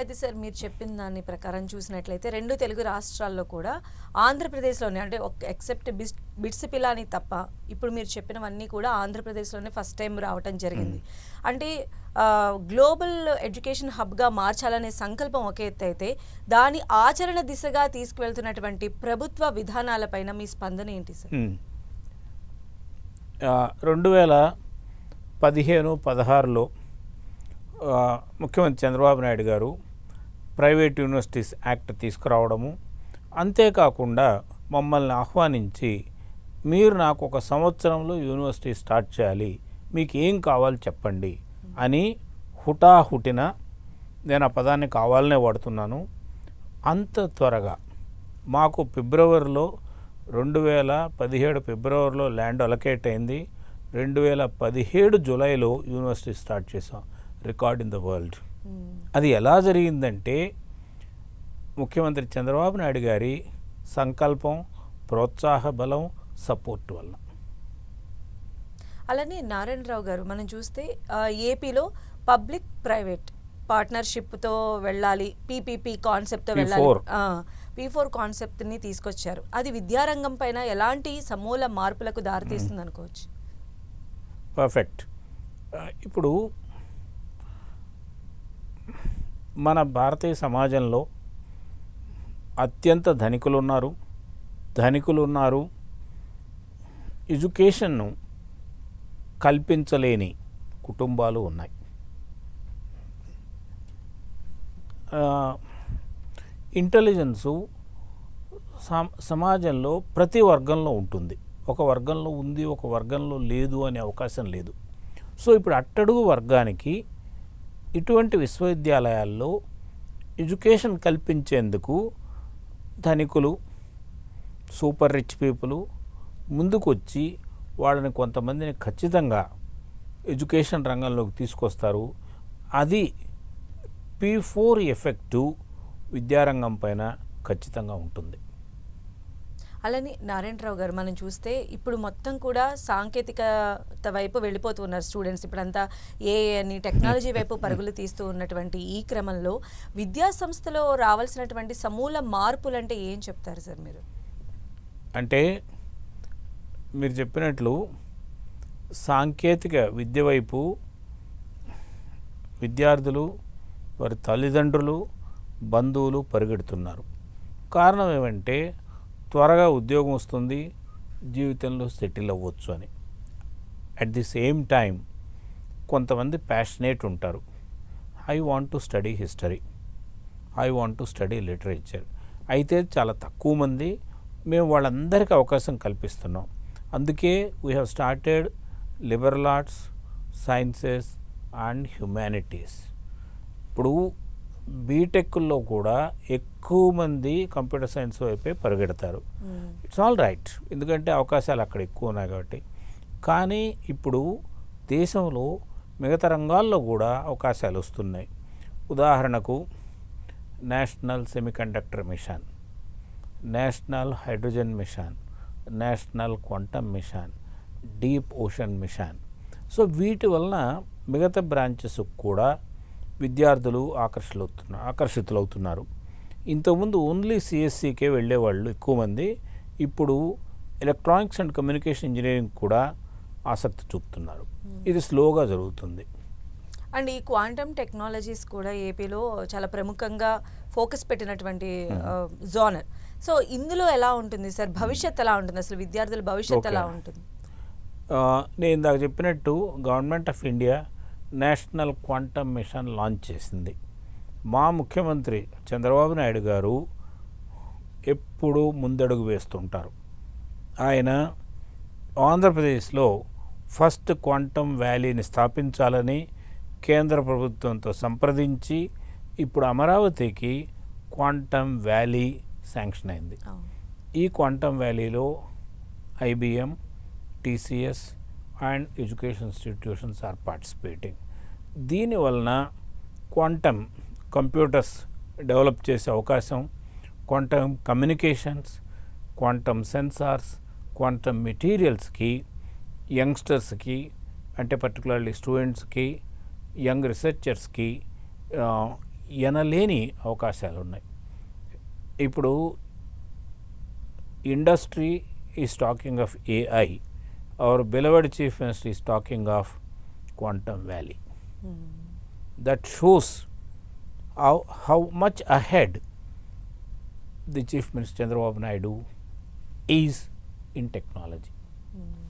అయితే సార్ మీరు చెప్పిన దాని ప్రకారం చూసినట్లయితే రెండు తెలుగు రాష్ట్రాల్లో కూడా ఆంధ్రప్రదేశ్లోనే అంటే ఒక ఎక్సెప్ట్ బిస్ బిట్స్ పిలాని తప్ప ఇప్పుడు మీరు చెప్పినవన్నీ కూడా ఆంధ్రప్రదేశ్లోనే ఫస్ట్ టైం రావటం జరిగింది. అంటే గ్లోబల్ ఎడ్యుకేషన్ హబ్గా మార్చాలనే సంకల్పం ఒక ఎత్తు అయితే దాని ఆచరణ దిశగా తీసుకువెళ్తున్నటువంటి ప్రభుత్వ విధానాలపైన మీ స్పందన ఏంటి సార్? రెండు వేల పదిహేను పదహారులో ముఖ్యమంత్రి చంద్రబాబు నాయుడు గారు ప్రైవేట్ యూనివర్సిటీస్ యాక్ట్ తీసుకురావడము. అంతేకాకుండా మమ్మల్ని ఆహ్వానించి మీరు నాకు ఒక సంవత్సరంలో యూనివర్సిటీ స్టార్ట్ చేయాలి మీకు ఏం కావాలి చెప్పండి అని హుటాహుటిన నేను ఆ పదాన్ని కావాలనే వాడుతున్నాను. అంత త్వరగా మాకు ఫిబ్రవరిలో రెండు వేల పదిహేడు ఫిబ్రవరిలో ల్యాండ్ అలొకేట్ అయింది. రెండు వేల పదిహేడు జూలైలో యూనివర్సిటీ స్టార్ట్ చేసాం record in the world. Hmm. అది ఎలా జరిగిందంటే ముఖ్యమంత్రి చంద్రబాబు నాయుడు గారి సంకల్పం ప్రోత్సాహ బలం సపోర్ట్ వల్ల అలానే నారాయణరావు గారు మనం చూస్తే ఏపీలో పబ్లిక్ ప్రైవేట్ పార్ట్నర్షిప్తో వెళ్ళాలి పీపీపీ కాన్సెప్ట్తో వెళ్ళాలి. P4. పీ ఫోర్ కాన్సెప్ట్ని తీసుకొచ్చారు. అది విద్యారంగం పైన ఎలాంటి సమూల మార్పులకు దారితీస్తుంది అనుకోవచ్చు పర్ఫెక్ట్ ఆ, ఇప్పుడు మన భారతీయ సమాజంలో అత్యంత ధనికులు ఉన్నారు ధనికులు ఉన్నారు ఎడ్యుకేషన్ను కల్పించలేని కుటుంబాలు ఉన్నాయి. ఇంటెలిజెన్సు సమాజంలో ప్రతి వర్గంలో ఉంటుంది. ఒక వర్గంలో ఉంది ఒక వర్గంలో లేదు అనే అవకాశం లేదు. సో ఇప్పుడు అట్టడుగు వర్గానికి ఇటువంటి విశ్వవిద్యాలయాల్లో ఎడ్యుకేషన్ కల్పించేందుకు ధనికులు సూపర్ రిచ్ పీపుల్ ముందుకు వచ్చి వాళ్ళని కొంతమందిని ఖచ్చితంగా ఎడ్యుకేషన్ రంగంలోకి తీసుకొస్తారు. అది పీ ఫోర్ ఎఫెక్టు విద్యారంగం పైన ఖచ్చితంగా ఉంటుంది. అలానే నారాయణరావు గారు మనం చూస్తే ఇప్పుడు మొత్తం కూడా సాంకేతికత వైపు వెళ్ళిపోతున్నారు స్టూడెంట్స్. ఇప్పుడంతా ఏ అని టెక్నాలజీ వైపు పరుగులు తీస్తూ ఉన్నటువంటి ఈ క్రమంలో విద్యా సంస్థలో రావాల్సినటువంటి సమూల మార్పులు అంటే ఏం చెప్తారు సార్ మీరు? అంటే మీరు చెప్పినట్లు సాంకేతిక విద్య వైపు విద్యార్థులు వారి తల్లిదండ్రులు బంధువులు పరిగెడుతున్నారు. కారణం ఏమంటే త్వరగా ఉద్యోగం వస్తుంది జీవితంలో సెటిల్ అవ్వచ్చు అని. అట్ ది సేమ్ టైం కొంతమంది ప్యాషనేట్ ఉంటారు. I want to study history I want to study literature అయితే చాలా తక్కువ మంది మేము వాళ్ళందరికీ అవకాశం కల్పిస్తున్నాం. అందుకే we have started liberal arts sciences and humanities ఇప్పుడు బీటెక్లో కూడా ఎక్కువ మంది కంప్యూటర్ సైన్స్ వైపే పరిగెడతారు. ఇట్స్ ఆల్ రైట్ ఎందుకంటే అవకాశాలు అక్కడ ఎక్కువ ఉన్నాయి కాబట్టి. కానీ ఇప్పుడు దేశంలో మిగతా రంగాల్లో కూడా అవకాశాలు వస్తున్నాయి. ఉదాహరణకు national semiconductor mission national hydrogen mission national quantum mission deep ocean mission. So వీటి వలన మిగతా బ్రాంచెస్ కూడా విద్యార్థులు ఆకర్షితులవుతున్నారు ఆకర్షితులవుతున్నారు. ఇంతకుముందు ఓన్లీ సిఎస్సికే వెళ్ళేవాళ్ళు ఎక్కువ మంది ఇప్పుడు ఎలక్ట్రానిక్స్ అండ్ కమ్యూనికేషన్ ఇంజనీరింగ్ కూడా ఆసక్తి చూపుతున్నారు. ఇది స్లోగా జరుగుతుంది. అండ్ ఈ క్వాంటమ్ టెక్నాలజీస్ కూడా ఏపీలో చాలా ప్రముఖంగా ఫోకస్ పెట్టినటువంటి జోనర్ సో ఇందులో ఎలా ఉంటుంది సార్? భవిష్యత్ ఎలా ఉంటుంది? అసలు విద్యార్థుల భవిష్యత్ ఎలా. ఉంటుంది? నేను ఇందాక చెప్పినట్టు government of India national quantum mission launch చేసింది. మా ముఖ్యమంత్రి చంద్రబాబు నాయుడు గారు ఎప్పుడూ ముందడుగు వేస్తుంటారు. ఆయన ఆంధ్రప్రదేశ్లో ఫస్ట్ క్వాంటమ్ వ్యాలీని స్థాపించాలని కేంద్ర ప్రభుత్వంతో సంప్రదించి ఇప్పుడు అమరావతికి క్వాంటమ్ వ్యాలీ శాంక్షన్ అయింది. ఈ క్వాంటమ్ వ్యాలీలో IBM TCS and education institutions are participating. దీనివలన క్వాంటమ్ కంప్యూటర్స్ డెవలప్ చేసే అవకాశం quantum communications quantum sensors quantum మెటీరియల్స్కి యంగ్స్టర్స్కి అంటే పర్టికులర్లీ స్టూడెంట్స్కి యంగ్ రీసెర్చర్స్కి ఎనలేని అవకాశాలు ఉన్నాయి ఇప్పుడు industry is talking of AI our beloved chief minister is talking of quantum valley. that shows how, how much ahead the Chief Minister Chandrababu Naidu is in technology. Hmm.